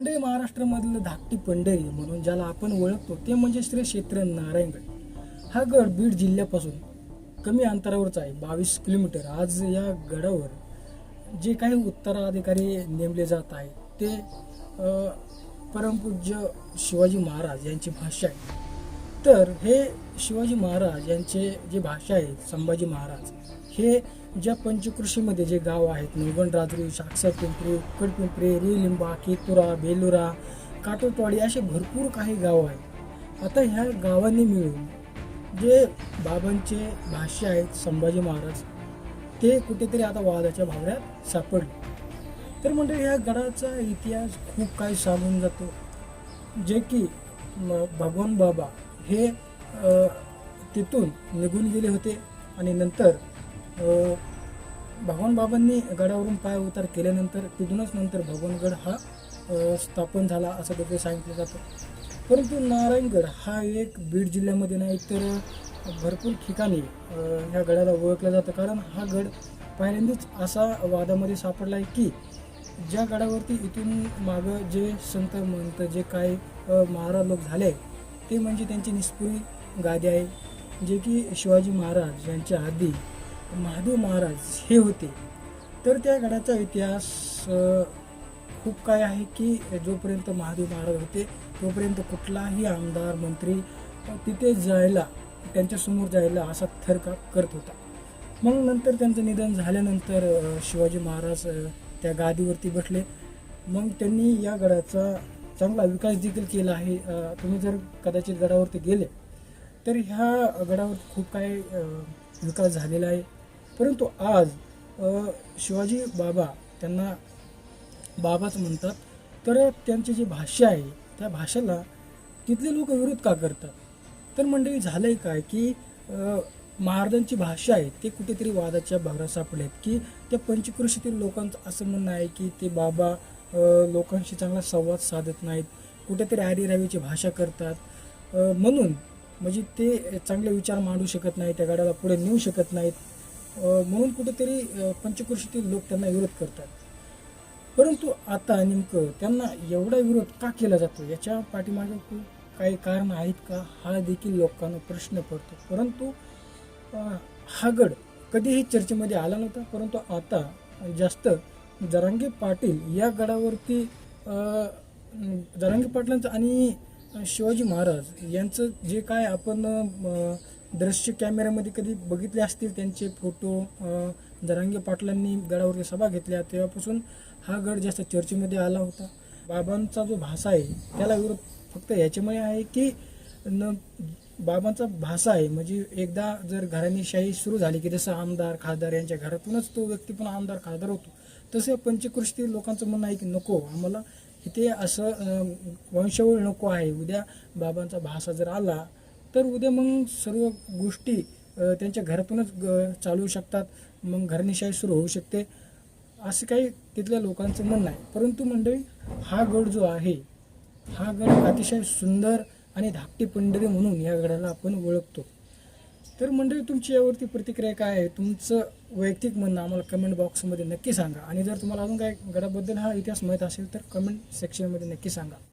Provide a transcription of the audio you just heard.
पंढरी महाराष्ट्रामधलं धाकटी पंढरी म्हणून ज्याला आपण ओळखतो ते म्हणजे श्री क्षेत्र नारायणगड हा गड बीड जिल्ह्यापासून कमी अंतरावरचा आहे बावीस किलोमीटर. आज या गडावर जे काही उत्तराधिकारी नेमले जात आहेत ते परमपूज्य शिवाजी महाराज यांची भाषा आहे. तर हे शिवाजी महाराज यांचे जे भाषा आहे संभाजी महाराज हे ज्या पंचकृषीमध्ये जे गाव आहेत निवगण राजरी साक्षर पिंपरी उक्कड पिंपरी रिलिंबा केतुरा बेलुरा काटोटवाडी असे भरपूर काही गाव आहेत. आता ह्या गावांनी मिळून जे बाबांचे भाष्य आहेत संभाजी महाराज ते कुठेतरी आता वादाच्या भावऱ्यात सापडले. तर म्हणजे ह्या गडाचा इतिहास खूप काही सांगून जातो. जे की भगवान बाबा हे तिथून निघून गेले होते आणि नंतर भगवान बाबांनी गडावरून पाय उतार केल्यानंतर तिथूनच नंतर भगवानगड हा स्थापन झाला असं देखील सांगितलं जातं. परंतु नारायणगड हा एक बीड जिल्ह्यामध्ये नाही तर भरपूर ठिकाणी ह्या गडाला ओळखलं जातं. कारण हा गड पहिल्यांदाच असा वादामध्ये सापडला आहे की ज्या गडावरती इथून मागं जे संत महंत जे काही महाराज लोक झाले ते म्हणजे त्यांची निस्पुरी गादी आहे. जे की शिवाजी महाराज यांच्या आधी महादेव महाराज हे होते. तर त्या गडाचा इतिहास खूप काय आहे की जोपर्यंत महादेव महाराज होते तोपर्यंत कुठलाही आमदार मंत्री तिथे जायला त्यांच्यासमोर जायला असा थरका करत होता. मग नंतर त्यांचं निधन झाल्यानंतर शिवाजी महाराज त्या गादीवरती बसले. मग त्यांनी या गडाचा चांगला विकास देखील केला आहे. तुम्ही जर कदाचित गडावरती गेले तर ह्या गडावर खूप काही विकास झालेला आहे. परंतु आज शिवाजी बाबा त्यांना बाबाच म्हणतात. तर त्यांची जी भाषा आहे त्या भाषेला तिथले लोक विरोध का करतात? तर मंडळी झालंय काय की महाराजांची भाषा आहे ते कुठेतरी वादाच्या भावरा सापडलेत की त्या पंचकृषीतील लोकांचं असं म्हणणं आहे की ते बाबा लोकांशी चांगला संवाद साधत नाहीत कुठेतरी आरीरावीची भाषा करतात. म्हणून म्हणजे ते चांगले विचार मांडू शकत नाहीत त्या गाड्याला पुढे नेऊ शकत नाहीत. म्हणून कुठेतरी अ, पंचकृषीतील लोक त्यांना विरोध करतात. परंतु आता नेमकं त्यांना एवढा विरोध का केला जातो? याच्या पाठीमागे काही कारण आहेत का? हा देखील लोकांना प्रश्न पडतो. परंतु हा गड कधीही चर्चेमध्ये आला नव्हता. परंतु आता जास्त जरांगे पाटील या गडावरती जरांगे पाटलांचं आणि शिवाजी महाराज यांचं जे काय आपण दृश्य कॅमेऱ्यामध्ये कधी बघितले असतील त्यांचे फोटो जरांगे पाटलांनी गडावरती सभा घेतल्या तेव्हापासून हा गड जास्त चर्चेमध्ये आला होता. बाबांचा जो भाषा आहे त्याला विरोध फक्त ह्याच्यामुळे आहे की न बाबांचा भाषा आहे. म्हणजे एकदा जर घराणीशाही सुरू झाली की जसं आमदार खासदार यांच्या घरातूनच तो व्यक्ती पण आमदार खासदार होतो. तसं पंचकृषी लोकांचं म्हणणं आहे की नको आम्हाला इथे असं वंशवळ नको आहे. उद्या बाबांचा भाषा जर आला तर उद्या मग सर्व गोष्टी त्यांच्या घरातूनच ग- चालू शकतात. मग घराणीशाही सुरू होऊ शकते. असं काही तिथल्या लोकांचं म्हणणं आहे. परंतु मंडळी हा गड जो आहे हा गड अतिशय सुंदर आणि धाकटी पंढरी म्हणून या गडाला आपण ओळखतो. तर मंडळी तुमची यावरती प्रतिक्रिया काय आहे? तुमचं वैयक्तिक म्हणणं आम्हाला कमेंट बॉक्समध्ये नक्की सांगा. आणि जर तुम्हाला अजून काय गडाबद्दल हा इतिहास माहीत असेल तर कमेंट सेक्शनमध्ये नक्की सांगा.